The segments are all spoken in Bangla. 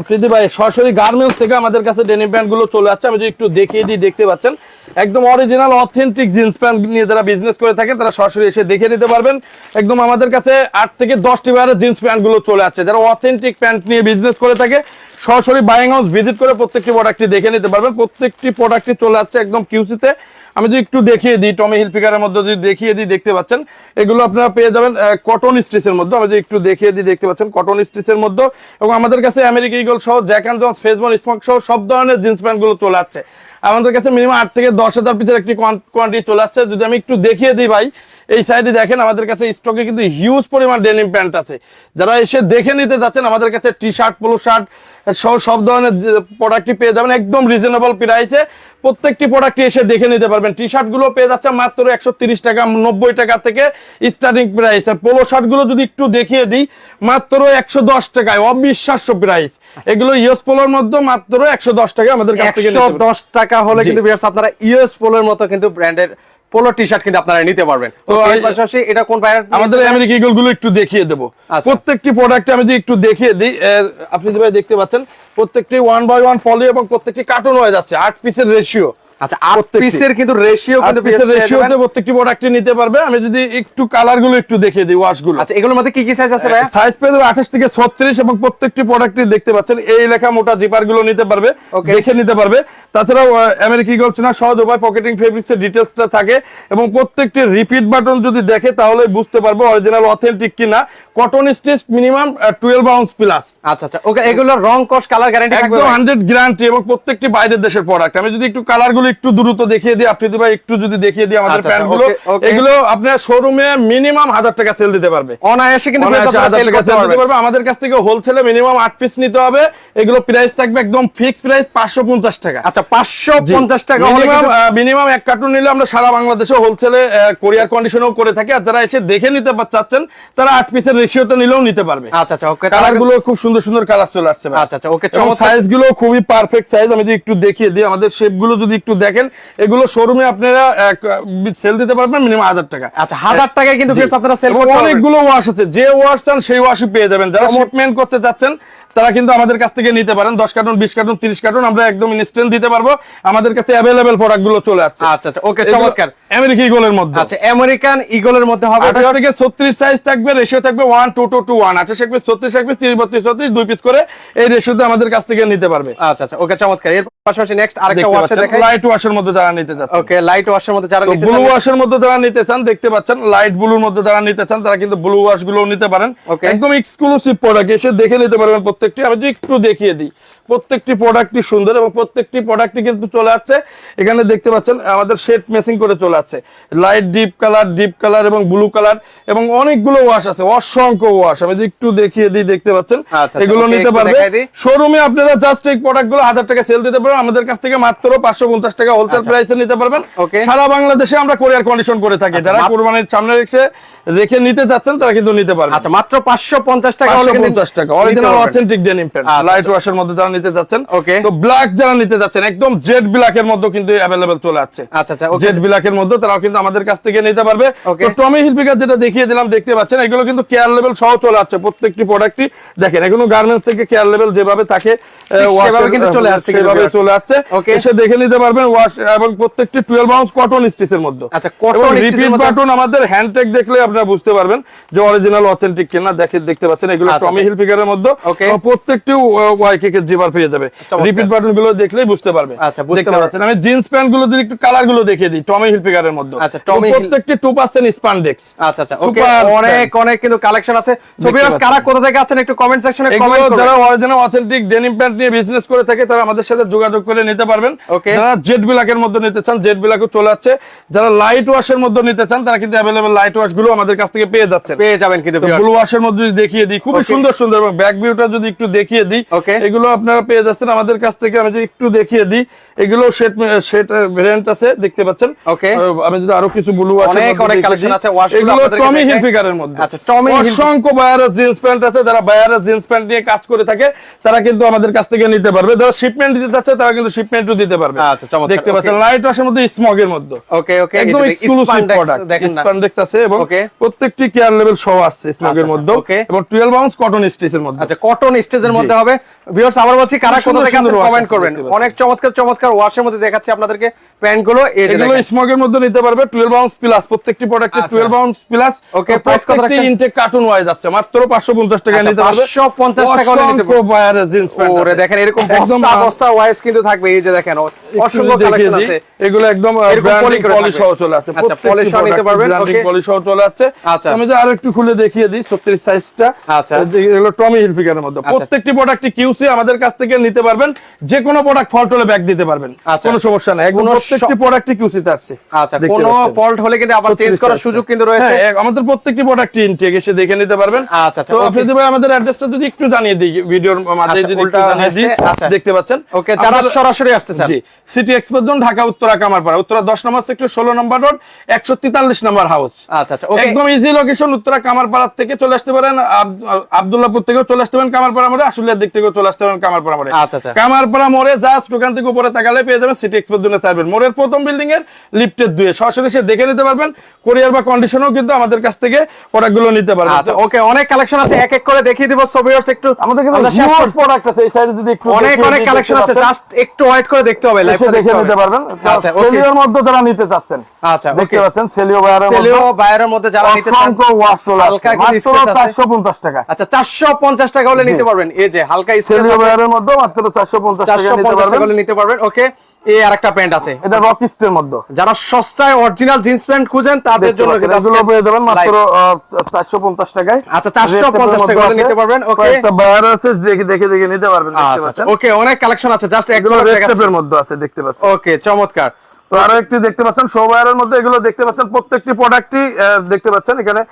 আফ্রিদি ভাই, সরাসরি গার্মেন্টস থেকে আমাদের কাছে ডেনিম প্যান্টগুলো চলে যাচ্ছে আমি যদি একটু দেখিয়ে দিই, দেখতে পাচ্ছেন? একদম অরিজিনাল অথেন্টিক জিন্স প্যান্ট নিয়ে যারা বিজনেস করে থাকেন তারা সরাসরি এসে দেখে নিতে পারবেন। একদম আমাদের কাছে আট থেকে দশটি বারের জিন্স প্যান্টগুলো চলে যাচ্ছে যারা অথেন্টিক প্যান্ট নিয়ে বিজনেস করে থাকে, সরাসরি বাইং হাউস ভিজিট করে প্রত্যেকটি প্রোডাক্টটি দেখে নিতে পারবেন। প্রত্যেকটি প্রোডাক্টটি চলে যাচ্ছে একদম কিউসিতে আমি যদি একটু দেখিয়ে দিই টমি হিলপিকারের মধ্যে যদি দেখিয়ে দিই, দেখতে পাচ্ছেন, এগুলো আপনারা পেয়ে যাবেন কটন স্টিচের মধ্যে। আমি যদি একটু দেখিয়ে দিই, দেখতে পাচ্ছেন কটন স্টিচের মধ্যে। এবং আমাদের কাছে আমেরিকা ইগল সহ জ্যাক অ্যান্ড জন্স ফেসবন স্মক সহ, সব ধরনের জিন্স প্যান্টগুলো চলে আসছে। আমাদের কাছে মিনিমাম আট থেকে দশ হাজার পিসের একটি কোয়ান্টিটি চলে আসছে। যদি আমি একটু দেখিয়ে দিই ভাই এই সাইডে দেখেন আমাদের কাছে স্টকে কিন্তু হিউজ পরিমাণ ডেনিম প্যান্ট আছে। যারা এসে দেখে নিতে যাচ্ছেন আমাদের কাছে টি শার্ট পোলো শার্ট সহ সব ধরনের প্রোডাক্টই পেয়ে যাবেন একদম রিজনেবল প্রাইসে প্রত্যেকটি প্রোডাক্টই এসে দেখে নিতে পারবেন। টি শার্টগুলো পেয়ে যাচ্ছে মাত্র একশো টাকা নব্বই টাকা থেকে স্টার্টিং প্রাইস আর পোলো শার্টগুলো যদি একটু দেখিয়ে দিই মাত্র একশো দশ টাকায় অবিশ্বাস্য প্রাইস এগুলো ইউএস পোলোর মধ্যে মাত্র একশো দশ টাকা আমাদের কাছ থেকে। দশ টাকা হলে কিন্তু আপনারা ইউএস পোলোর মতো কিন্তু ব্র্যান্ডের পোলো টি শার্ট কিন্তু আপনারা নিতে পারবেন। তো পাশাপাশি এটা কোন ভাইরাল আমাদের আমেরিকা ইগলগুলো একটু দেখিয়ে দেবো। আচ্ছা। প্রত্যেকটি প্রোডাক্ট আমি যদি একটু দেখিয়ে দিই আপনি যে ভাই দেখতে পাচ্ছেন প্রত্যেকটি ওয়ান বাই ওয়ান ফলি এবং প্রত্যেকটি কার্টুন হয়ে যাচ্ছে আট পিসের রেশিও আচ্ছা আট। পিসের কিন্তু রেশিও রেশিওতে প্রত্যেকটি নিতে পারবে। আমি যদি একটু কালারগুলো একটু দেখিয়ে দিই ওয়াশগুলো আচ্ছা এগুলোর মধ্যে কি কি সাইজ আছে সাইজ পেয়ে যাবে আঠাশ থেকে ছত্রিশ এবং প্রত্যেকটি দেখতে পাচ্ছেন এই লেখা মোটা জিপারগুলো নিতে পারবে. দেখে নিতে পারবে। তাছাড়াও আমেরিকা ইগল চেনা সহজ উপায় পকেটিং এর ডিটেলসটা থাকে। এবং প্রত্যেকটি রিপিট বাটন যদি দেখে তাহলে বুঝতে পারবে অরিজিনাল অথেন্টিক কিনা। Cotton stitch minimum twelve ounce plus আচ্ছা আচ্ছা। ওকে এগুলো রং কস কালার গ্যারান্টি একদম হান্ড্রেড গ্যারান্টি এবং প্রত্যেকটি বাইরের দেশের প্রোডাক্ট আমি যদি একটু কালারগুলো একটু দ্রুত দেখিয়ে দিই আপনি ভাই একটু যদি দেখিয়ে দিই আমাদের আচ্ছা, প্যান্টগুলো okay, okay. এগুলো আপনার শোরুমে মিনিমাম হাজার টাকা সেল দিতে পারবে। অনায়াসে কিন্তু করতে। পারবে। আমাদের কাছ থেকে হোলসেলে মিনিমাম আট পিস নিতে হবে। এগুলো প্রাইস থাকবে একদম ফিক্স প্রাইস পাঁচশো পঞ্চাশ টাকা। আচ্ছা পাঁচশো পঞ্চাশ টাকা মিনিমাম এক কার্টুন নিলে আমরা সারা বাংলাদেশে হোলসেলে কোরিয়ার কন্ডিশনেও করে থাকি। আর যারা এসে দেখে নিতে চাচ্ছেন তারা আট পিসের রেশিওতে নিলেও নিতে পারবে। আচ্ছা আচ্ছা ওকে কালারগুলো খুব সুন্দর সুন্দর কালার চলে আসছে আচ্ছা, আচ্ছা, চমৎকার। সাইজগুলো খুবই পারফেক্ট সাইজ আমি যদি একটু দেখিয়ে দিই আমাদের শেপগুলো যদি একটু দেখেন এগুলো শোরুমে আপনারা সেল দিতে পারবেন মিনিমাম হাজার টাকা। আচ্ছা হাজার টাকায় কিন্তু আপনারা সেল করতে অনেকগুলো ওয়াশ আছে যে ওয়াশ চান সেই ওয়াশই পেয়ে যাবেন। যারা শিপমেন্ট করতে চাচ্ছেন তারা কিন্তু আমাদের কাছ থেকে নিতে পারেন। দশ কার্টুন বিশ কার্টুন তিরিশ কার্টুন আমরা একদম ইনস্ট্যান্ট দিতে পারব। আমাদের কাছে অ্যাভেলেবেল প্রোডাক্টগুলো চলে আসছে। আচ্ছা আচ্ছা ওকে চমৎকার। আমেরিকা ইগলের মধ্যে। আচ্ছা আমেরিকান ইগলের মধ্যে হবে আঠাশ থেকে ছত্রিশ সাইজ থাকবে রেশিও থাকবে one two two two one আঠাশ একবে ছত্রিশ একবে তিরিশ বত্রিশ ছত্রিশ দুই পিস করে এই রেশিওতে আমাদের কাছ থেকে নিতে পারবে। আচ্ছা আচ্ছা ওকে চমৎকার। এর পাশাপাশি নেক্সট আরেকটা ওয়াশে দেখাই। লাইট ওয়াশের মধ্যে যারা নিতে চান ওকে লাইট ওয়াশের মধ্যে যারা নিতে ব্লু ওয়াশের মধ্যে যারা নিতে চান দেখতে পাচ্ছেন লাইট ব্লুর মধ্যে যারা নিতে চান তারা কিন্তু ব্লু ওয়াশগুলো নিতে পারেন. একদম এক্সক্লুসিভ প্রোডাক্ট এসে দেখে নিতে পারবেন প্রত্যেকটি আমি একটু দেখিয়ে দিই। প্রত্যেকটি প্রোডাক্টই সুন্দর এবং প্রত্যেকটি প্রোডাক্টই কিন্তু চলে আসছে। এখানে দেখতে পাচ্ছেন আমাদের শেড মেসিং করে চলে আসছে। Light deep colour deep colour এবং ব্লু কালার এবং অনেকগুলো ওয়াশ আছে অসংখ্য ওয়াশ আমি যদি একটু দেখিয়ে দিই দেখতে পাচ্ছেন আচ্ছা, আচ্ছা, এগুলো নিতে পারবে। শোরুমে আপনারা জাস্ট এই প্রোডাক্টগুলো হাজার টাকা সেল দিতে পারবেন। আমাদের কাছ থেকে মাত্র পাঁচশো পঞ্চাশ টাকা হোলসেল আচ্ছা। প্রাইসে নিতে পারবেন। সারা বাংলাদেশে আমরা কোরিয়ার কন্ডিশন করে থাকি। যারা কোরবানির সামনে রেখে রেখে নিতে চাচ্ছেন তারা কিন্তু নিতে পারবেন। আচ্ছা মাত্র পাঁচশো পঞ্চাশ টাকা পঞ্চাশ টাকা। অরিজিনাল অথেন্টিক ডেনিম প্যান্ট আচ্ছা, লাইট আচ্ছা। ওয়াশের মধ্যে যারা নিতে যাচ্ছেন। Okay. তো ব্ল্যাক যারা নিতে যাচ্ছেন একদম জেড ব্ল্যাক এর মধ্যে কিন্তু অ্যাভেলেবেল চলে আসছে। আচ্ছা আচ্ছা জেড ব্ল্যাক এর মধ্যে তারাও কিন্তু আমাদের কাছ থেকে নিতে পারবে। তো টমি হিলপিকার যেটা দেখিয়ে দিলাম দেখতে পাচ্ছেন এগুলো কিন্তু কেয়ার লেভেল সহ চলে আসছে। প্রত্যেকটি প্রোডাক্টই দেখেন এগুলো গার্মেন্টস থেকে কেয়ার লেভেল যেভাবে থাকে সেভাবে কিন্তু চলে আসছে সেভাবে চলে আসছে। Okay. এসে দেখে নিতে পারবেন ওয়াশ এবং প্রত্যেকটি 12 আউন্স কটন স্টিচের মধ্যে। আচ্ছা, এর রিপিট মধ্যে- বাটন আমাদের হ্যান্ডটেক দেখলে আপনারা বুঝতে পারবেন যে অরিজিনাল অথেন্টিক কিনা। দেখে দেখতে পাচ্ছেন এগুলো আচ্ছা, টমি আচ্ছা। হিলপিকারের মধ্যে। Okay. এবং প্রত্যেকটি ওয়াইকে কে জিবার পেয়ে যাবে। রিপিট বাটনগুলো দেখলেই বুঝতে পারবে। আচ্ছা, বুঝতে। পাচ্ছেন আমি জিন্স প্যান্টগুলো যদি একটু কালারগুলো দেখিয়ে দিই টমি হিলপিকারের মধ্যে। আচ্ছা, Hill- প্রত্যেকটি 2% স্পান্ডেক্স আচ্ছা আচ্ছা ওকে অনেক অনেক কিন্তু কালেকশন আছে। সো ভিউয়ার্স কারা কোথা থেকে আছেন একটু কমেন্ট সেকশনে কমেন্ট করুন যারা অরিজিনাল অথেন্টিক ডেনিম প্যান্ট নিয়ে বিজনেস করে থাকে তারা আমাদের সাথে যোগাযোগ করে নিতে পারবেন। যারা জেড ব্ল্যাকের মধ্যে নিতে চান জেড ব্ল্যাকও চলে যাচ্ছে যারা লাইট ওয়াশের মধ্যে নিতে চান তারা কিন্তু অ্যাভেলেবল লাইট ওয়াশগুলো আমাদের কাছ থেকে পেয়ে যাচ্ছেন। পেয়ে যাবেন কিন্তু। ব্লু ওয়াশের মধ্যে দেখিয়ে দিই খুবই সুন্দর সুন্দর এবং ব্যাক ভিউটা যদি একটু দেখিয়ে দিই. এগুলো আপনারা পেয়ে যাচ্ছেন। আমাদের কাছ থেকে আমি যদি একটু দেখিয়ে দিই এগুলো সেট সেট ভেরিয়েন্ট আছে দেখতে পাচ্ছেন. আহ, আমি যদি আরও কিছু ব্লু অনেক অনেক collection আছে, এগুলো টমি হিলফিগারের মধ্যে। আচ্ছা, Hilfiger। অসংখ্য বায়ারের জিন্স প্যান্ট আছে যারা বায়ারের জিন্স প্যান্ট নিয়ে কাজ করে থাকে তারা কিন্তু আমাদের কাছ থেকে নিতে পারবে। যারা শিপমেন্ট দিতে চাচ্ছে তারা কিন্তু শিপমেন্টও দিতে পারবে। আচ্ছা, চমৎকার। দেখতে পাচ্ছেন লাইট ওয়াশের মধ্যে স্মগের মধ্যে। ওকে ওকে একদম এক্সক্লুসিভ প্রোডাক্ট দেখেন স্প্যান্ডেক্স আছে এবং প্রত্যেকটি কেয়ার লেভেল সহ আসছে স্মোকের আচ্ছা, মধ্যে এবং টুয়েলভ আউন্স কটন স্টিচের মধ্যে। আচ্ছা কটন স্টেজের মধ্যে হবে। ভিউয়ার্স আবার বলছি কারা কোথা থেকে কমেন্ট করবেন অনেক চমৎকার চমৎকার ওয়াশের মধ্যে দেখাচ্ছি আপনাদেরকে প্যান্টগুলো এগুলো দেখেন। স্মোকের মধ্যে নিতে পারবে টুয়েলভ আউন্স প্লাস প্রত্যেকটি প্রোডাক্টে আচ্ছা। Twelve ounce plus Okay, price কত রাখছেন? ইনটেক কার্টুন ওয়াইজ আছে মাত্র পাঁচশো পঞ্চাশ টাকা আচ্ছা, নিতে পারবে 550 টাকা নিতে পারবে। বায়ারের জিন্স প্যান্ট ওরে দেখেন এরকম একদম, বস্তা আহ, বস্তা ওয়াইজ কিন্তু থাকবে এই যে দেখেন অসংখ্য কালেকশন আছে এগুলো একদম এরকম poly পলি থাকবে। সহ চলে আছে আচ্ছা, poly সহ নিতে পারবেন, okay। পলি সহ চলে আছে আচ্ছা। আমি যে আরও একটু খুলে দেখিয়ে দিই 36 সাইজটা আচ্ছা। এগুলো টমি হিলফিগারের মধ্যে প্রত্যেকটি প্রোডাক্টই কিউসি আমাদের কাছ থেকে নিতে পারবেন যে কোনো প্রোডাক্ট ফল্ট হলে ব্যাক দিতে পারবেন। আচ্ছা। কোনো সমস্যা নাই। একদম প্রত্যেকটি প্রোডাক্টই কিউসিতে আছে আচ্ছা কোনো ফল্ট হলে কিন্তু আবার চেঞ্জ করার সুযোগ কিন্তু রয়েছে। হ্যাঁ, আমাদের প্রত্যেকটি প্রোডাক্ট ইনটেক এসে দেখে নিতে পারবেন। আচ্ছা, আচ্ছা, তো। আফ্রিদি ভাই আমাদের অ্যাড্রেসটা যদি একটু জানিয়ে দিই ভিডিওর মাঝে আচ্ছা, যদি একটু জানিয়ে দিই। দেখতে পাচ্ছেন? ওকে যারা সরাসরি আসতে চান। G city express zone Dhaka Uttara Kamarpara. Uttara দশ নম্বর সেক্টর ষোলো নম্বর রোড একশো তেতাল্লিশ নম্বর হাউস আচ্ছা আচ্ছা ওকে একদম ইজি লোকেশন উত্তরা কামারপাড়া থেকে চলে আসতে পারেন আব- আবদুল্লাপুর থেকেও চলে আসতে পারেন কামারপাড়া মোড়ে আশুলিয়ার দিক থেকেও চলে আসতে পারেন কামারপাড়া মোড়ে আচ্ছা, আচ্ছা। কামারপাড়া মোড়ে জাস্ট ওখান থেকে উপরে তাকালে পেয়ে যাবেন সিটি চাইবেন মোড়ের প্রথম বিল্ডিং এর লিফটের দুয়ে। সরাসরি এসে দেখে নিতে পারবেন কোরিয়ার বা কন্ডিশনও কিন্তু আমাদের কাছ থেকে প্রোডাক্টগুলো নিতে পারবেন। আচ্ছা ওকে অনেক কালেকশন আছে এক এক করে দেখিয়ে দিব। সো ভিউয়ার্স একটু আমাদের হিউজ প্রোডাক্ট আছে এই সাইডে যদি একটু অনেক অনেক কালেকশন আছে জাস্ট একটু ওয়েট করে দেখতে হবে লাইভটা দেখে নিতে পারবেন। আচ্ছা সেলিওর মধ্যে যারা নিতে চাচ্ছেন আচ্ছা দেখতে পাচ্ছেন সেলিও বায়ারের সেলিও বায়ারের মধ্যে যারা নিতে চান হালকা আসছে কিছু মাত্র space আছে। 450 টাকা আচ্ছা 450 টাকা হলে নিতে পারবেন। এই যে হালকা সেলিও বায়ারের মধ্যে মাত্র 450 টাকা নিতে পারবেন। নিতে পারবেন। ওকে এই আরেকটা প্যান্ট আছে। এটা রকিস্টের মধ্যে। যারা সস্তায় অরিজিনাল জিন্স প্যান্ট খুঁজেন তাদের জন্য এগুলো পেয়ে যাবেন মাত্র live। আহ, 450 টাকায়। আচ্ছা, 450 টাকা নিতে পারবেন, okay। কয়েকটা বায়ার আছে দেখে দেখে দেখে নিতে পারবেন দেখতে আচ্ছা পাচ্ছেন। ওকে অনেক কালেকশন আছে জাস্ট একগুলো মধ্যে আছে দেখতে পাচ্ছেন। ওকে চমৎকার। তো আরও একটি দেখতে পাচ্ছেন শোভায়ারের মধ্যে এগুলো দেখতে পাচ্ছেন প্রত্যেকটি প্রোডাক্টই দেখতে পাচ্ছেন এখানে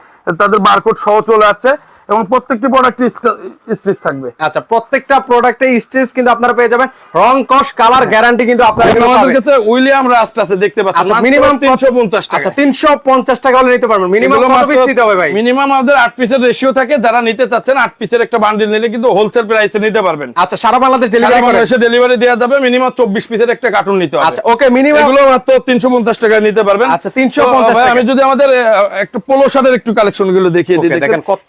তাদের বারকোড সহ চলে আসছে। এবং প্রত্যেকটি প্রোডাক্টই স্টিচ থাকবে। আচ্ছা প্রত্যেকটা প্রোডাক্টে স্টিচ কিন্তু আপনারা পেয়ে যাবেন রং কস কালার গ্যারান্টি কিন্তু আপনারা আমাদের কাছে উইলিয়াম রাস্ট আছে দেখতে পাচ্ছেন। আচ্ছা মিনিমাম 350 টাকা। আচ্ছা 350 টাকা হলে নিতে পারবেন। মিনিমাম কত পিস নিতে হবে ভাই? মিনিমাম আমাদের 8 পিসের রেশিও থাকে। যারা নিতে চাচ্ছেন 8 পিসের একটা বান্ডিল নিলে কিন্তু হোলসেল প্রাইসে নিতে পারবেন। আচ্ছা সারা বাংলাদেশ ডেলিভারি বাংলাদেশে ডেলিভারি দেওয়া যাবে। মিনিমাম 24 পিসের একটা কার্টুন নিতে হবে। আচ্ছা ওকে মিনিমাম এগুলো মাত্র 350 টাকায় নিতে পারবেন। আচ্ছা, 350 ভাই, টাকা। আমি যদি আমাদের একটু পোলো শার্টের একটু কালেকশনগুলো দেখিয়ে দিই দেখেন। কত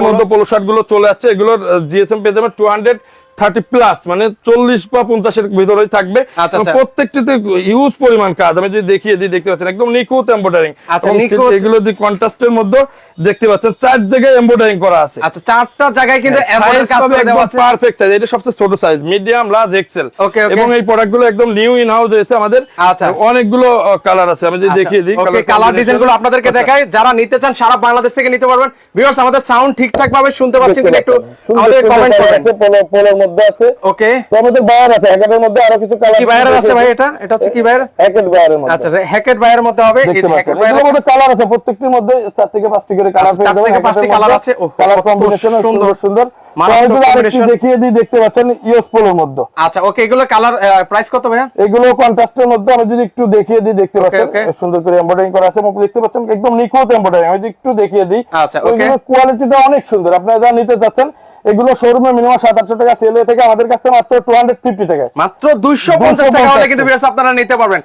মধ্যে পোলো শার্টগুলো চলে যাচ্ছে এগুলোর জিএসএম পেয়ে যাবেন 200 থার্টি প্লাস মানে চল্লিশ বা পঞ্চাশের ভিতরেই থাকবে। আচ্ছা, আচ্ছা। প্রত্যেকটিতে হিউজ পরিমাণ কাজ। আমি যদি দেখিয়ে দিই দেখতে পাচ্ছেন একদম নিখুঁত এম্বোডারিং আচ্ছা, এগুলো কন্ট্রাস্টের মধ্যে দেখতে পাচ্ছেন চার জায়গায় এম্বোডারিং করা আছে। আচ্ছা চারটা জায়গায় কিন্তু আছে। পারফেক্ট সাইজ এটা সবচেয়ে ছোট সাইজ মিডিয়াম লার্জ এক্সেল. এবং এই প্রোডাক্টগুলো একদম নিউ ইন হাউস হয়েছে আমাদের। আচ্ছা। অনেকগুলো কালার আছে। আমি যদি দেখিয়ে দিই কালার ডিজাইনগুলো আপনাদেরকে দেখাই। যারা নিতে চান সারা বাংলাদেশ থেকে নিতে পারবেন। ভিউয়ার্স আমাদের সাউন্ড ঠিকঠাক ভাবে শুনতে পাচ্ছেন কিনা একটু আমাদের কমেন্ট করেন মধ্যে আছে। ওকে। আমাদের বায়ার আছে হ্যাকেটের মধ্যে আরও কিছু কালার কি বাইরের আছে ভাই এটা? এটা হচ্ছে কি বাইরের হ্যাকেট বায়ারের মধ্যে। আচ্ছা হ্যাকেট বাইরের মধ্যে হবে। এই হ্যাকেট এগুলোর মধ্যে কালার আছে প্রত্যেকটির মধ্যে চার থেকে পাঁচটি করে কালার আচ্ছা, চার থেকে পাঁচটি colour আছে। ওহ, কালার কম্বিনেশন সুন্দর। দেখিয়ে দিই দেখতে পাচ্ছেন মধ্যে। আচ্ছা ওকে এগুলো কালার প্রাইস কত ভাইয়া? এগুলো কন্ট্রাস্টের মধ্যে আমি যদি একটু দেখিয়ে দিই দেখতে পাচ্ছেন. সুন্দর করে এমব্রয়ডারিং করা আছে। দেখতে পাচ্ছেন একদম নিখুঁত এমব্রয়ডারিং আমি একটু দেখিয়ে দিই আচ্ছা. কোয়ালিটিটা অনেক সুন্দর। আপনারা যা নিতে চাচ্ছেন এগুলো শোরুমে মিনিমাম সাত আটশো টাকা সেল হয়ে থাকে। আমাদের কাছে মাত্র টু হান্ড্রেড ফিফটি থেকে মাত্র 250 টাকা হলে কিন্তু আপনারা নিতে পারবেন।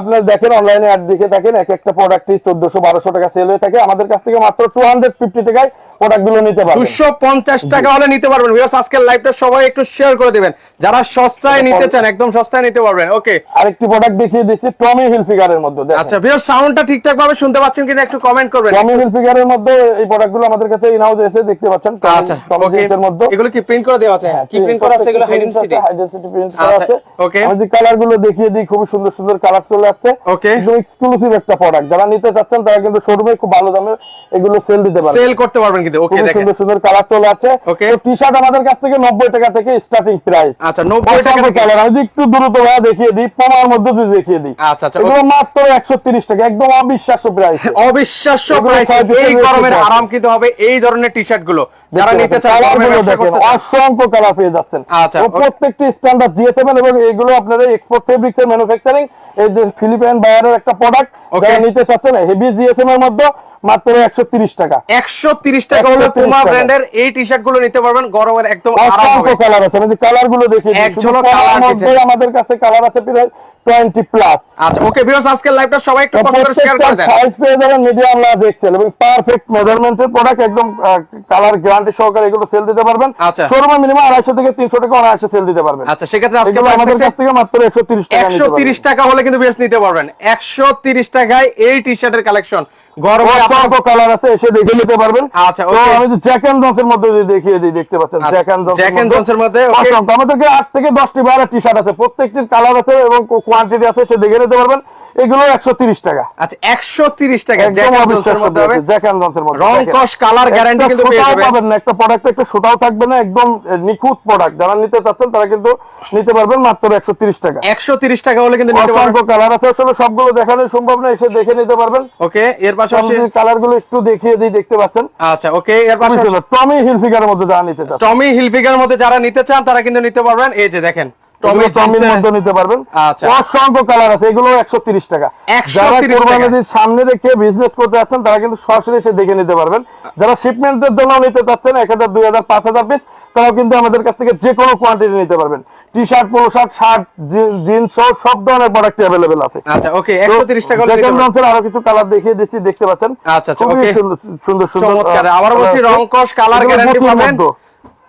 আপনারা দেখেন অনলাইনে অ্যাড দেখে থাকেন এক একটা প্রোডাক্টে চোদ্দশো বারোশো টাকা সেল হয়ে থাকে। আমাদের কাছ থেকে মাত্র টু হান্ড্রেড ফিফটি টাকায় প্রোডাক্টগুলো নিতে পারবেন। দুশো পঞ্চাশ টাকা হলে নিতে পারবেন। ভিউয়ার্স আজকের লাইভটা সবাই একটু শেয়ার করে দিবেন। যারা সস্তায় নিতে চান একদম সস্তায় নিতে পারবেন। ওকে আরেকটি প্রোডাক্ট দেখিয়ে দিচ্ছি টমি হিল ফিগারের মধ্যে। আচ্ছা ভিউয়ার্স সাউন্ডটা ঠিকঠাক ভাবে শুনতে পাচ্ছেন কিনা একটু কমেন্ট করবেন। টমি হিল ফিগারের মধ্যে এই প্রোডাক্টগুলো আমাদের কাছে ইন হাউস এসে দেখতে পাচ্ছেন। আচ্ছা ওকে মধ্যে। এগুলো কি প্রিন্ট করে দেওয়া আছে? হ্যাঁ কি প্রিন্ট করা আছে এগুলো সিটি প্রিন্ট করা আচ্ছা, আছে। okay. আমি যে কালার দেখিয়ে দিই খুব সুন্দর সুন্দর কালার চলে আসছে. একদম এক্সক্লুসিভ একটা প্রোডাক্ট যারা নিতে চাচ্ছেন তারা কিন্তু শোরুমে খুব ভালো দামে এগুলো সেল দিতে পারবে সেল করতে পারবেন। কিন্তু ওকে দেখেন। সুন্দর সুন্দর কালার চলে আছে Okay. টি শার্ট আমাদের কাছ থেকে নব্বই টাকা থেকে স্টার্টিং প্রাইস আচ্ছা 90 টাকা কালার আমি একটু দ্রুত দেখিয়ে দিই পমার মধ্যে দেখিয়ে দিই। আচ্ছা, আচ্ছা, এগুলো মাত্র একশো তিরিশ টাকা একদম অবিশ্বাস্য প্রাইস অবিশ্বাস্য প্রাইস এই গরমের আরাম কিন্তু হবে এই ধরনের টি শার্টগুলো যারা নিতে। অসংখ্য কালার পেয়ে যাচ্ছেন। আচ্ছা, প্রত্যেকটি স্ট্যান্ডার্ড জিএসএম এবং এগুলো আপনারা এক্সপোর্ট ফেব্রিক্স এর ম্যানুফ্যাকচারিং এই যে ফিলিপাইন বায়ারের একটা প্রোডাক্ট. যারা নিতে চাচ্ছেন হেভি জিএসএম এর মধ্যে মাত্র একশো তিরিশ টাকা। একশো তিরিশ টাকা হলে 130 পুমা। ব্র্যান্ডের এই টি শার্টগুলো নিতে পারবেন গরমের একদম আরাম কালার আছে কালারগুলো দেখি এক ঝলক আমাদের কাছে কালার আছে প্রায় টোয়েন্টি প্লাস আচ্ছা ওকে ভিউয়ার্স আজকের লাইভটা সবাই একটু কষ্ট করে শেয়ার করে দেন। সাইজ পেয়ে যাবেন মিডিয়াম লার্জ এক্সেল এবং পারফেক্ট মেজারমেন্টের প্রোডাক্ট একদম কালার গ্যারান্টি সহকারে এগুলো সেল দিতে পারবেন। আচ্ছা। শোরুমে মিনিমাম আড়াইশো থেকে তিনশো টাকা অনায়াসে সেল দিতে পারবেন। আচ্ছা সেক্ষেত্রে আজকে আমাদের কাছ থেকে মাত্র টাকা হলে কিন্তু বেশ নিতে পারবেন। একশো তিরিশ টাকায় এই টি শার্টের কালেকশন গরমে আপনার কালার আছে এসে দেখে নিতে পারবেন। আচ্ছা, আমি জ্যাক এন্ড জন্সের মধ্যে দেখিয়ে দিই দেখতে পাচ্ছেন? আচ্ছা, জ্যাক এন্ড Jack এর মধ্যে. অসংখ্য আমাদেরকে আট থেকে দশটি বাইরের টি শার্ট আছে। প্রত্যেকটির কালার আছে এবং কোয়ান্টিটি আছে সে দেখে নিতে পারবেন। এগুলো একশো তিরিশ টাকা। আচ্ছা একশো তিরিশ টাকা রং, কস, কিন্তু। পাবেন না একটা প্রোডাক্ট একটা সুতাও থাকবে না একদম নিখুঁত প্রোডাক্ট যারা নিতে চাচ্ছেন তারা কিন্তু নিতে পারবেন মাত্র একশো তিরিশ টাকা। একশো তিরিশ টাকা হলে কিন্তু অসংখ্য কালার আছে আসলে সবগুলো দেখানো সম্ভব না এসে দেখে নিতে পারবেন। ওকে এর পাশাপাশি কালারগুলো একটু দেখিয়ে দিই দেখতে পাচ্ছেন। আচ্ছা ওকে এর পাশাপাশি টমি হিলফিগারের মধ্যে যারা নিতে চান টমি হিলফিগার মধ্যে যারা নিতে চান তারা কিন্তু নিতে পারবেন। এই যে দেখেন টমি টমি টমির মধ্যে নিতে পারবেন। আচ্ছা। অসংখ্য কালার আছে এগুলো একশো তিরিশ টাকা। যারা কোরবানির সামনে রেখে বিজনেস করতে যাচ্ছেন তারা কিন্তু সরাসরি এসে দেখে নিতে পারবেন। যারা শিপমেন্টের জন্য নিতে চাচ্ছেন এক হাজার দুই হাজার পাঁচ হাজার পিস তারাও কিন্তু আমাদের কাছ থেকে যে কোনো কোয়ান্টিটি নিতে পারবেন। T shirt polo shirt shirt jeans সহ সব ধরনের প্রোডাক্ট অ্যাভেলেবেল আছে। আচ্ছা ওকে একশো তিরিশ টাকা এর আরও কিছু কালার দেখিয়ে দিচ্ছি দেখতে পাচ্ছেন। আচ্ছা, আচ্ছা, okay. সুন্দর সুন্দর সুন্দর চমৎকার। আবার বলছি রং কস কালার গ্যারান্টি পাবেন।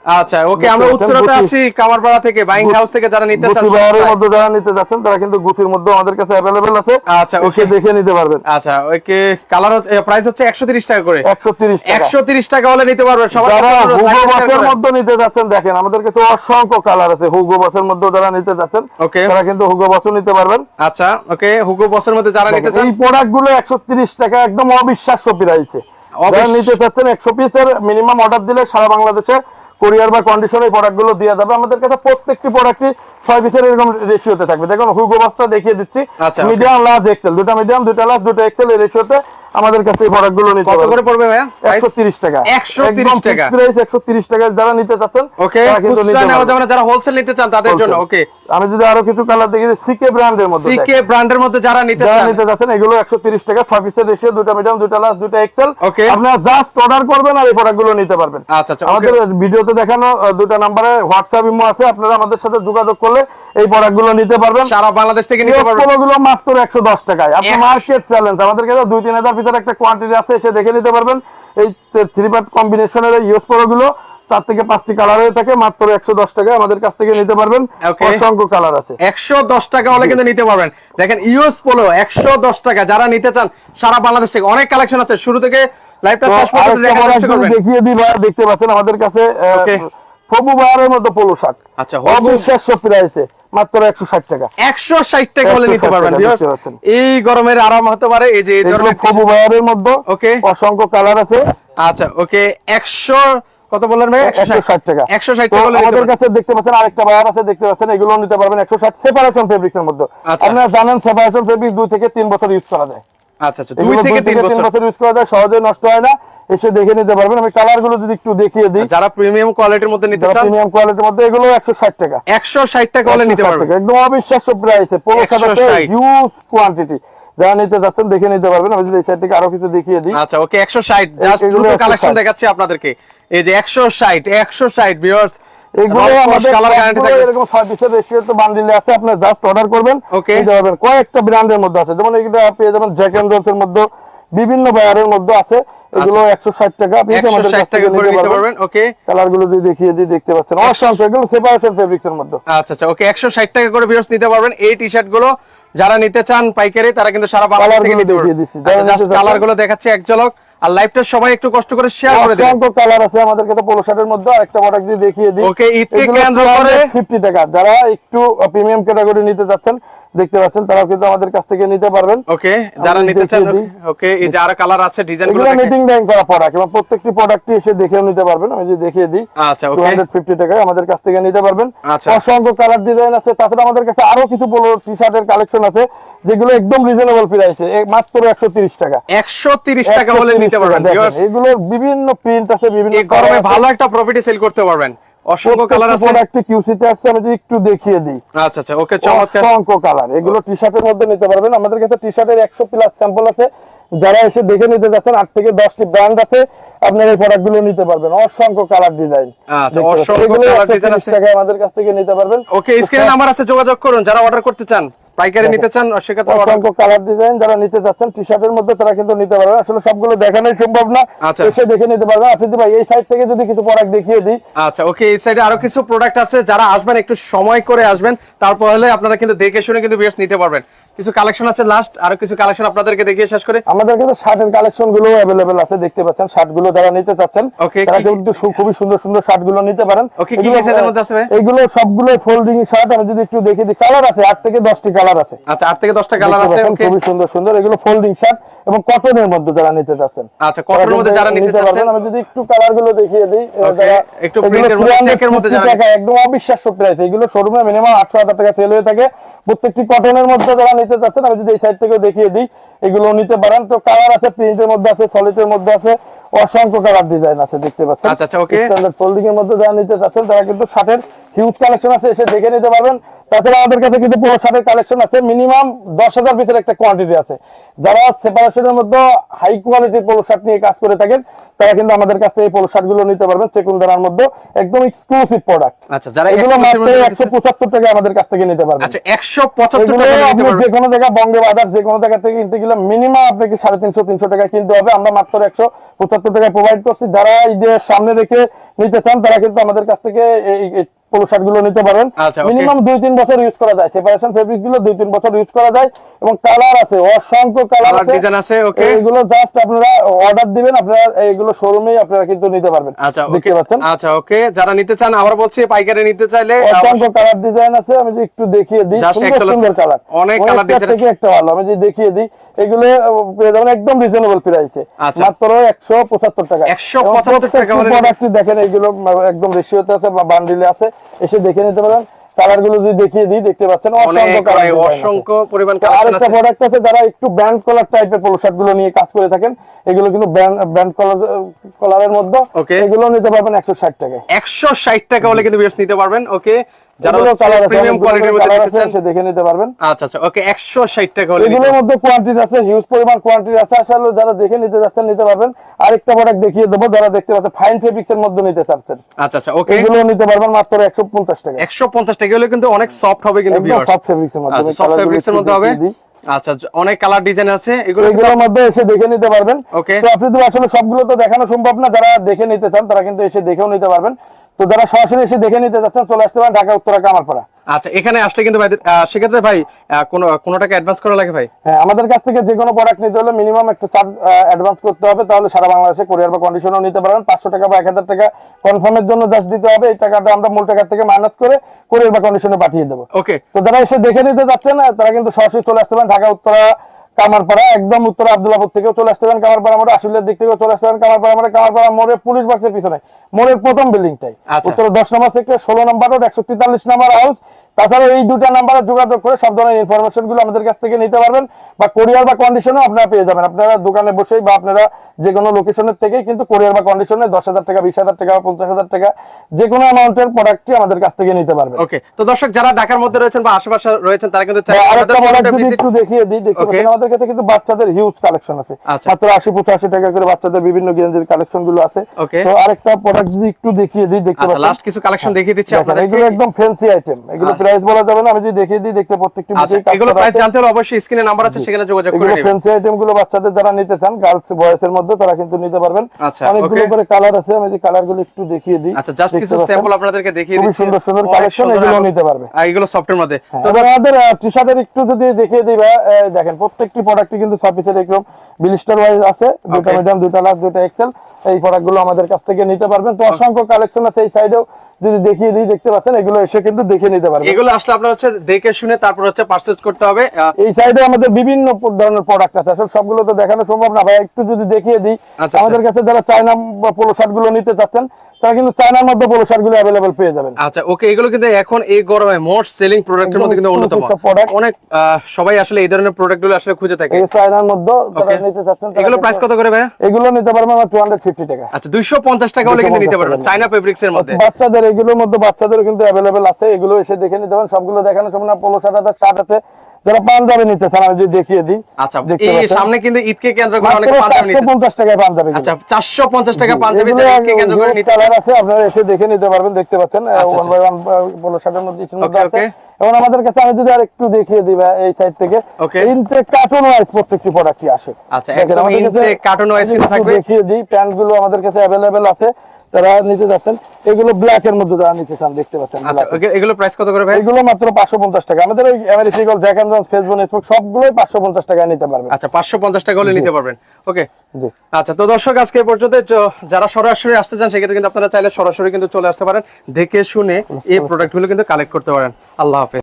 আচ্ছা ওকে আমরা উত্তরাতে আছি কামারপাড়া থেকে বাইং হাউস থেকে যারা নিতে চান গুচি বায়ারের মধ্যে যারা নিতে যাচ্ছেন তারা কিন্তু গুচির মধ্যে আমাদের কাছে আছে। আচ্ছা, okay. দেখে নিতে পারবেন। আচ্ছা ওকে কালার প্রাইস হচ্ছে একশো তিরিশ টাকা করে। একশো তিরিশ একশো তিরিশ টাকা হলে নিতে পারবেন সবার যারা হুগো বাসের মধ্যে নিতে যাচ্ছেন দেখেন আমাদের কাছে অসংখ্য কালার আছে। হুগো বাসের মধ্যে যারা নিতে যাচ্ছেন. তারা কিন্তু হুগো বাসও নিতে পারবেন। আচ্ছা ওকে হুগো বসের মধ্যে যারা নিতে চান এই প্রোডাক্টগুলো একশো তিরিশ টাকা একদম অবিশ্বাস্য প্রাইসে যারা নিতে চাচ্ছেন একশো পিসের মিনিমাম অর্ডার দিলে সারা বাংলাদেশে কোরিয়ার বা কন্ডিশনের প্রোডাক্টগুলো প্রোডাক্টগুলো দিয়ে যাবে। আমাদের কাছে প্রত্যেকটি প্রোডাক্টই ছয় পিসের এরকম রেশিওতে থাকবে। দেখুন হুগো বাসটা দেখিয়ে দিচ্ছি। মিডিয়াম লার্জ এক্সেল দুটা মিডিয়াম দুটা লার্জ দুটা এক্সেল এই রেশিওতে আমাদের কাছে এই প্রোডাক্টগুলো নিতে কত করে পড়বে ভাইয়া? একশো তিরিশ টাকা। 130 টাকা। প্রাইস একশো তিরিশ টাকা। যারা নিতে চাচ্ছেন ওকে খুচরা নেওয়া যাবে না যারা হোলসেল নিতে চান তাদের জন্য ওকে আমি যদি আরও কিছু কালার দেখি সিকে ব্র্যান্ডের মধ্যে সিকে ব্র্যান্ডের মধ্যে যারা নিতে যারা চান। নিতে যাচ্ছেন এগুলো একশো তিরিশ টাকা ছয় পিসের রেশিও দুটা মিডিয়াম দুটা লার্জ দুটা এক্সেল আপনারা জাস্ট অর্ডার করবেন আর এই প্রোডাক্টগুলো নিতে পারবেন। আচ্ছা আচ্ছা আমাদের ভিডিওতে দেখানো দুটা নাম্বারে হোয়াটসঅ্যাপ ইমো আছে আপনারা আমাদের সাথে যোগাযোগ করলে এই প্রোডাক্টগুলো নিতে পারবেন। সারা বাংলাদেশ থেকে নিতে পারবেন। গুলো মাত্র একশো দশ টাকায়। আপনি মার্কেট চ্যালেঞ্জ আমাদের কাছে দুই তিন হাজার ভিতরে একটা কোয়ান্টিটি আছে এসে দেখে নিতে পারবেন। এই থ্রি পার্ট কম্বিনেশনের ইউজ প্রো গুলো চার থেকে পাঁচটি কালার হয়ে থাকে মাত্র একশো দশ টাকায় আমাদের কাছ থেকে নিতে পারবেন। অসংখ্য কালার আছে। একশো দশ টাকা হলে কিন্তু নিতে পারবেন। দেখেন ইউএস পোলো একশো দশ টাকা। যারা নিতে চান সারা বাংলাদেশ থেকে অনেক কালেকশন আছে। শুরু থেকে লাইভটা শেষ পর্যন্ত দেখার চেষ্টা করবেন। দেখিয়ে দিই দেখতে পাচ্ছেন আমাদের কাছে Okay. ফবু বায়ারের মধ্যে পোলো শার্ট আচ্ছা, অবিশ্বাস্য প্রাইসে মাত্র একশো ষাট টাকা। একশো ষাট টাকা হলে নিতে পারবেন। এই গরমের আরাম হতে পারে এই যে এই ধরনের ফবু বায়ারের মধ্যে Okay. অসংখ্য কালার আছে। আচ্ছা ওকে একশো কত বললেন ভাই? একশো ষাট। টাকা। একশো ষাট তো টাকা আমাদের কাছে দেখতে পাচ্ছেন আরেকটা বায়ার আছে দেখতে পাচ্ছেন এগুলো নিতে পারবেন একশো ষাট সেপারেশন ফেব্রিক্স এর মধ্যে। আচ্ছা। আপনারা জানেন সেপারেশন ফেব্রিক দুই থেকে তিন বছর ইউজ করা যায়। আচ্ছা আচ্ছা দুই থেকে তিন বছর। বছর ইউজ করা যায় সহজে নষ্ট হয় না এসে দেখে নিতে পারবেন। আমি কালারগুলো যদি একটু দেখিয়ে দিই। যারা প্রিমিয়াম কোয়ালিটির মধ্যে নিতে যারা চান প্রিমিয়াম কোয়ালিটির মধ্যে এগুলো একশো ষাট টাকা। একশো ষাট টাকা হলে নিতে পারবেন। একদম অবিশ্বাস্য প্রাইসে পোলো 160 হিউজ কোয়ান্টিটি যারা নিতে যাচ্ছেন দেখে নিতে পারবেন। আমি যদি এই সাইড থেকে আরও কিছু দেখিয়ে দিই। আচ্ছা ওকে জাস্ট কালেকশন দেখাচ্ছি আপনাদেরকে। এই যে একশো ষাট একশো ষাট ভিউয়ার্স এগুলো আমাদের কালার গ্যারান্টি সবগুলো এরকম সার্ভিসের রেশিও তো বান্ডিলে আছে আপনি জাস্ট অর্ডার করবেন। Okay. নিতে পারবেন কয়েকটা ব্র্যান্ডের মধ্যে আছে যেমন এগুলো পেয়ে যাবেন জ্যাক এন্ড এর মধ্যে বিভিন্ন বায়ারের মধ্যে আছে। এগুলো একশো ষাট টাকা আপনি আমাদের কাছ থেকে নিতে পারবেন। ওকে কালারগুলো যদি দেখিয়ে দিই দেখতে পাচ্ছেন। অসংখ্য এগুলো সেপারেশন ফেব্রিক্স এর মধ্যে। আচ্ছা আচ্ছা ওকে একশো ষাট টাকা করে ভিউয়ার্স নিতে পারবেন। এই টি শার্টগুলো যারা নিতে চান পাইকারি তারা কিন্তু সারা বাংলাদেশ Colour থেকে নিতে পারবেন। জাস্ট কালারগুলো দেখাচ্ছি এক ঝলক। আর লাইভটা সবাই একটু কষ্ট করে শেয়ার করে দিন অসংখ্য কালার আছে আমাদের কাছে পোলো শার্টের মধ্যে আরেকটা প্রোডাক্ট দিয়ে দেখিয়ে দিই। ওকে ইতকে কেন্দ্র করে- ফিফটি টাকা যারা একটু প্রিমিয়াম ক্যাটাগরি নিতে যাচ্ছেন দেখতে পাচ্ছেন তারাও কিন্তু আমাদের কাছ থেকে নিতে পারবেন। ওকে যারা নিতে চান ওকে এই যে আরও কালার আছে ডিজাইনগুলো। মিটিং ব্যাংক করা প্রোডাক্ট এবং প্রত্যেকটি প্রোডাক্টই এসে দেখেও নিতে পারবেন। আমি যদি দেখিয়ে দিই আচ্ছা ওকে হান্ড্রেড ফিফটি টাকায় আমাদের কাছ থেকে নিতে পারবেন। আচ্ছা। অসংখ্য কালার ডিজাইন আছে তাছাড়া আমাদের কাছে আরও কিছু পোলো টি শার্টের কালেকশন আছে যেগুলো একদম রিজনেবল প্রাইসে মাত্র একশো তিরিশ টাকা। একশো তিরিশ টাকা হলে 130 নিতে পারবেন viewers। এগুলোর বিভিন্ন প্রিন্ট আছে বিভিন্ন গরমে ভালো একটা প্রফিটে সেল করতে পারবেন। অসংখ্য কালার আছে। প্রোডাক্ট কিউসিতে আছে আমি যদি একটু দেখিয়ে দিই। আচ্ছা আচ্ছা ওকে চমৎকার। অসংখ্য কালার এগুলো টি শার্টের মধ্যে নিতে পারবেন। আমাদের কাছে টি শার্টের একশো প্লাস স্যাম্পল আছে। যারা এসে দেখে নিতে যাচ্ছেন আট থেকে দশটি ব্র্যান্ড আছে আপনার এই প্রোডাক্টগুলো নিতে পারবেন। অসংখ্য কালার ডিজাইন আচ্ছা। টাকা আমাদের কাছ থেকে নিতে পারবেন। ওকে স্ক্রিনে নাম্বার আছে যোগাযোগ করুন। যারা অর্ডার করতে চান পাইকারি নিতে চান সেক্ষেত্রে অসংখ্য কালার ডিজাইন যারা নিতে চাচ্ছেন টি শার্টের মধ্যে তারা কিন্তু নিতে পারবেন। আসলে সবগুলো দেখানোই সম্ভব না। আচ্ছা। এসে দেখে নিতে পারবেন। আপনি ভাই এই সাইড থেকে যদি কিছু প্রোডাক্ট দেখিয়ে দিই। আচ্ছা ওকে এই সাইডে আরও কিছু প্রোডাক্ট আছে। যারা আসবেন একটু সময় করে আসবেন তারপর হলে আপনারা কিন্তু দেখে শুনে কিন্তু বেশ নিতে পারবেন। কিছু কালেকশন আছে লাস্ট আরও কিছু কালেকশন আপনাদেরকে দেখিয়ে শেষ করে। আমাদের কাছে শার্টের কালেকশনগুলো অ্যাভেলেবেল আছে দেখতে পাচ্ছেন শার্টগুলো যারা নিতে চাচ্ছেন তারা কিন্তু খুবই সুন্দর সুন্দর শার্টগুলো নিতে পারেন। Okay, কি কি এর মধ্যে আছে ভাই? এগুলো সবগুলো ফোল্ডিং শার্ট আমি যদি একটু দেখে দিই কালার আছে আট থেকে দশটি কালার আছে। আচ্ছা আট থেকে দশটা কালার আছে ওকে খুবই সুন্দর সুন্দর এগুলো ফোল্ডিং শার্ট এবং কটনের মধ্যে যারা নিতে চাচ্ছেন। আচ্ছা কটনের মধ্যে যারা নিতে চাচ্ছেন আমি যদি একটু কালারগুলো দেখিয়ে দিই একটু এর মধ্যে, 350 check এর মধ্যে যারা- একদম অবিশ্বাস্য প্রাইস এগুলো শোরুমে মিনিমাম আটশো হাজার টাকা সেল হয়ে থাকে। প্রত্যেকটি কটনের মধ্যে যারা নিতে চাচ্ছেন আমি যদি এই সাইড থেকে দেখিয়ে দিই এগুলো নিতে পারেন। তো কালার আছে প্রিন্টের মধ্যে আছে সলিডের মধ্যে আছে অসংখ্য কালার ডিজাইন আছে দেখতে পাচ্ছেন। আচ্ছা, আচ্ছা, ওকে স্ট্যান্ডার্ড ফোল্ডিং এর মধ্যে যারা নিতে চাচ্ছেন তারা কিন্তু শার্টের হিউজ কালেকশন আছে এসে দেখে নিতে পারবেন। তাছাড়া আমাদের কাছে কিন্তু পুরো শার্টের কালেকশন আছে। মিনিমাম দশ হাজার পিসের একটা কোয়ান্টিটি আছে। যারা সেপারেশনের মধ্যে হাই কোয়ালিটির পোলো শার্ট নিয়ে কাজ করে থাকেন তারা কিন্তু আমাদের কাছ থেকে এই পোলো শার্টগুলো নিতে পারবেন মধ্যে একদম এক্সক্লুসিভ প্রোডাক্ট আচ্ছা যারা এগুলো মাত্র একশো পঁচাত্তর টাকা আমাদের কাছ থেকে নিতে পারবেন। আচ্ছা একশো পঁচাত্তর আপনি যে কোনো জায়গা বঙ্গে বাজার যে কোনো জায়গা থেকে কিনতে গেলে মিনিমাম আপনাকে সাড়ে তিনশো তিনশো টাকা কিনতে হবে। আমরা মাত্র একশো পঁচাত্তর টাকায় প্রোভাইড করছি। যারা ঈদের সামনে রেখে নিতে চান তারা কিন্তু আমাদের কাছ থেকে এই এই পোলো শার্টগুলো নিতে পারেন। আচ্ছা, মিনিমাম দুই তিন বছর ইউজ করা যায়। সেপারেশন ফেব্রিকগুলো দুই তিন বছর ইউজ করা যায়। এবং কালার আছে অসংখ্য কালার Colour আছে। আছে, okay. এইগুলো জাস্ট আপনারা অর্ডার দিবেন আপনারা এইগুলো শোরুমেই আপনারা কিন্তু নিতে পারবেন। আচ্ছা দেখতে পাচ্ছেন? আচ্ছা ওকে যারা নিতে চান আবার বলছি পাইকারি নিতে চাইলে অসংখ্য কালার ডিজাইন আছে আমি একটু দেখিয়ে দিই। সুন্দর সুন্দর কালার অনেক colour design থেকে একটা ভালো আমি যদি দেখিয়ে দিই এগুলো পেয়ে যাবেন একদম রিজনেবল প্রাইসে আচ্ছা। মাত্র একশো পঁচাত্তর টাকা। 175 টাকা প্রোডাক্ট দেখেন এগুলো একদম রেশিওতে আছে বা বান্ডিলে আছে। এসে দেখে নিতে পারেন। কালারগুলো যদি দেখিয়ে দিই দেখতে পাচ্ছেন অসংখ্য কালার অসংখ্য পরিমাণ আর একটা আছে। প্রোডাক্ট আছে যারা একটু ব্র্যান্ড কলার টাইপের পোলো শার্টগুলো নিয়ে কাজ করে থাকেন এগুলো কিন্তু ব্র্যান্ড কলার কলারের মধ্যে. এগুলো নিতে পারবেন একশো ষাট টাকায়। একশো ষাট টাকা হলে কিন্তু বিয়ার্স নিতে পারবেন। ওকে যারা এগুলো কালার আছে প্রিমিয়াম কোয়ালিটির মধ্যে কালার নিতে চান? দেখে নিতে পারবেন। আচ্ছা আচ্ছা ওকে একশো ষাট টাকা হলে এগুলোর মধ্যে কোয়ান্টিটি আছে হিউজ পরিমাণ কোয়ান্টিটি আছে। আসলে যারা দেখে নিতে যাচ্ছেন নিতে পারবেন। আরেকটা প্রোডাক্ট দেখিয়ে দেবো যারা দেখতে পাচ্ছেন ফাইন ফেব্রিক্স এর মধ্যে নিতে চাচ্ছেন। আচ্ছা আচ্ছা ওকে এগুলো নিতে পারবেন মাত্র একশো পঞ্চাশ টাকা। একশো পঞ্চাশ টাকা হলে কিন্তু অনেক সফট হবে কিন্তু সফট ফেব্রিক্স এর মধ্যে সফট ফেব্রিক্স এর মধ্যে হবে। আচ্ছা অনেক কালার ডিজাইন আছে এগুলো এগুলোর মধ্যে এসে দেখে নিতে পারবেন. তো আপনি তো আসলে সবগুলো তো দেখানো সম্ভব না যারা দেখে নিতে চান তারা কিন্তু এসে দেখেও নিতে পারবেন। তো যারা সরাসরি এসে দেখে নিতে চাচ্ছেন চলে আসতে পারেন ঢাকা উত্তরা কামারপাড়া। আচ্ছা এখানে আসলে কিন্তু ভাই সেক্ষেত্রে ভাই আহ, কোনো কোনো টাকা অ্যাডভান্স করা লাগে ভাই? হ্যাঁ আমাদের কাছ থেকে যে কোনো প্রোডাক্ট নিতে হলে মিনিমাম একটা চার্জ অ্যাডভান্স করতে হবে তাহলে সারা বাংলাদেশে কোরিয়ার বা কন্ডিশনও নিতে পারবেন পাঁচশো টাকা বা এক হাজার টাকা কনফার্মের জন্য জাস্ট দিতে হবে। এই টাকাটা আমরা মূল টাকা থেকে মাইনাস করে কোরিয়ার বা কন্ডিশনে পাঠিয়ে দেবো। ওকে তো যারা এসে দেখে নিতে যাচ্ছেন তারা কিন্তু সরাসরি চলে আসতে পারেন ঢাকা উত্তরা কামারপাড়া একদম উত্তর আবদুল্লাপুর থেকেও চলে আসতে পারেন কামারপাড়া মোড়ে আশুলিয়ার দিক থেকেও চলে আসতে পারেন কামারপাড়া মোড়ে কামারপাড়া মোড়ে পুলিশ বাক্সের পিছনে মোড়ের প্রথম বিল্ডিংটাই আচ্ছা। উত্তর দশ নম্বর থেকে ষোলো নম্বর রোড একশো তেতাল্লিশ নম্বর হাউস তাছাড়া এই দুটা নাম্বারে যোগাযোগ করে সব ধরনের ইনফরমেশনগুলো আমাদের কাছ থেকে নিতে পারবেন। বা কোরিয়ার বা কন্ডিশনও আপনারা পেয়ে যাবেন। আপনারা দোকানে বসেই বা আপনারা যে কোনো লোকেশনের থেকেই কিন্তু কোরিয়ার বা কন্ডিশনে দশ হাজার টাকা বিশ হাজার টাকা বা পঞ্চাশ হাজার টাকা যে কোনো অ্যামাউন্টের প্রোডাক্টই আমাদের কাছ থেকে নিতে পারবেন। ওকে তো দর্শক যারা ঢাকার মধ্যে রয়েছেন বা আশেপাশে রয়েছেন তারা কিন্তু আরেকটা প্রোডাক্ট যদি একটু দেখিয়ে দিই দেখতে আমাদের কাছে কিন্তু বাচ্চাদের হিউজ কালেকশন আছে। আচ্ছা। মাত্র আশি পঁচাশি টাকা করে বাচ্চাদের বিভিন্ন গেঞ্জির কালেকশনগুলো আছে। তো আরেকটা প্রোডাক্ট যদি একটু দেখিয়ে দিই দেখতে আচ্ছা লাস্ট কিছু কালেকশন দেখিয়ে দিচ্ছি আপনাদের এগুলো একদম ফ্যান্সি আইটেম এগুলো আচ্ছা। প্রাইস বলা যাবে না আমি যদি দেখিয়ে দিই দেখতে প্রত্যেকটি আচ্ছা এগুলো প্রাইস জানতে হলে অবশ্যই স্ক্রিনে নাম্বার আছে সেখানে যোগাযোগ করে নেবেন। ফ্যান্সি আইটেমগুলো বাচ্চাদের যারা নিতে চান গার্লস বয়েস এর মধ্যে তারা কিন্তু নিতে পারবেন। আচ্ছা, অনেকগুলো okay. করে কালার আছে আমি যে কালারগুলো একটু দেখিয়ে দিই আচ্ছা জাস্ট কিছু স্যাম্পল আপনাদেরকে দেখিয়ে দিচ্ছি। সুন্দর সুন্দর কালেকশন এগুলো নিতে পারবে। আর এগুলো সফটের মধ্যে। তো এবার আমাদের টি শার্টের একটু যদি দেখিয়ে দিবা দেখেন প্রত্যেকটি প্রোডাক্টই কিন্তু সব পিসের এরকম বিলিস্টার ওয়াইজ আছে দুটো মিডিয়াম দুটো লার্জ দুটো এক্সেল এই প্রোডাক্টগুলো আমাদের কাছ থেকে নিতে পারবেন। তো অসংখ্য কালেকশন আছে এই সাইডেও যদি দেখিয়ে দিই দেখতে পাচ্ছেন এগুলো এসে কিন্তু দেখে নিতে পারবেন। এগুলো আসলে আপনার হচ্ছে দেখে শুনে তারপর হচ্ছে পারচেজ করতে হবে। এই সাইডে আমাদের বিভিন্ন ধরনের প্রোডাক্ট আছে। আসলে সবগুলো তো দেখানো সম্ভব না। ভাই একটু যদি দেখিয়ে দিই আচ্ছা, আমাদের কাছে যারা চায়না পোলো শার্টগুলো নিতে চাচ্ছেন তারা কিন্তু চায়নার মধ্যে গুলো অ্যাভেলেবেল পেয়ে যাবেন। আচ্ছা ওকে এগুলো কিন্তু এখন এই গরমে মোস্ট সেলিং প্রোডাক্টের মধ্যে কিন্তু অন্যতম। অনেক সবাই আসলে এই ধরনের প্রোডাক্টগুলো আসলে খুঁজে থাকে। এই চায়নার মধ্যে যারা নিতে চাচ্ছেন এগুলো প্রাইস কত করে এগুলো নিতে পারবেন আমার টু হান্ড্রেড ফিফটি টাকা। আচ্ছা দুইশো পঞ্চাশ টাকা হলে কিন্তু নিতে 250 পারবেন। টাকা। ফেব্রিক্স এর মধ্যে বাচ্চাদের এগুলোর মধ্যে বাচ্চাদের কিন্তু অ্যাভেলেবেল আছে। এগুলো এসে দেখে নিতে পারেন। সবগুলো দেখানো সম্ভব না পোলো শার্ট আছে শার্ট আছে। যারা পাঞ্জাবি নিতে চান আমি যদি দেখিয়ে দিই আচ্ছা এই সামনে কিন্তু ঈদকে কেন্দ্র করে অনেকে পাঞ্জাবি নিতে 450 টাকায় পাঞ্জাবি আচ্ছা টাকা পাঞ্জাবি ঈদকে কেন্দ্র করে নিতে কালার আছে আপনারা এসে দেখে নিতে পারবেন দেখতে পাচ্ছেন ওয়ান বাই ওয়ান মধ্যে okay. এবং আমাদের কাছে আমি যদি দেখিয়ে দিই এই সাইড থেকে. ইনটেক কার্টুন ওয়াইজ প্রত্যেকটি প্রোডাক্টই আসে। আচ্ছা, একদম আমি কিন্তু থাকবে। দেখিয়ে দিই প্যান্টগুলো আমাদের কাছে অ্যাভেলেবেল আছে। তারা নিতে যাচ্ছেন এগুলো ব্ল্যাক এর মধ্যে যারা নিতে চান দেখতে পাচ্ছেন আচ্ছা এগুলো প্রাইস কত করে ভাই? এগুলো মাত্র পাঁচশো পঞ্চাশ টাকা। আমাদের ওই American Jack and Jones Facebook Facebook সবগুলোই পাঁচশো পঞ্চাশ টাকায় নিতে পারবেন। আচ্ছা পাঁচশো পঞ্চাশ টাকা হলে নিতে পারবেন। ওকে। জি। আচ্ছা তো দর্শক আজকে পর্যন্ত যারা সরাসরি আসতে চান সেক্ষেত্রে কিন্তু আপনারা চাইলে সরাসরি কিন্তু চলে আসতে পারেন। দেখে শুনে এই প্রোডাক্টগুলো কিন্তু কালেক্ট করতে পারেন। আল্লাহ হাফেজ।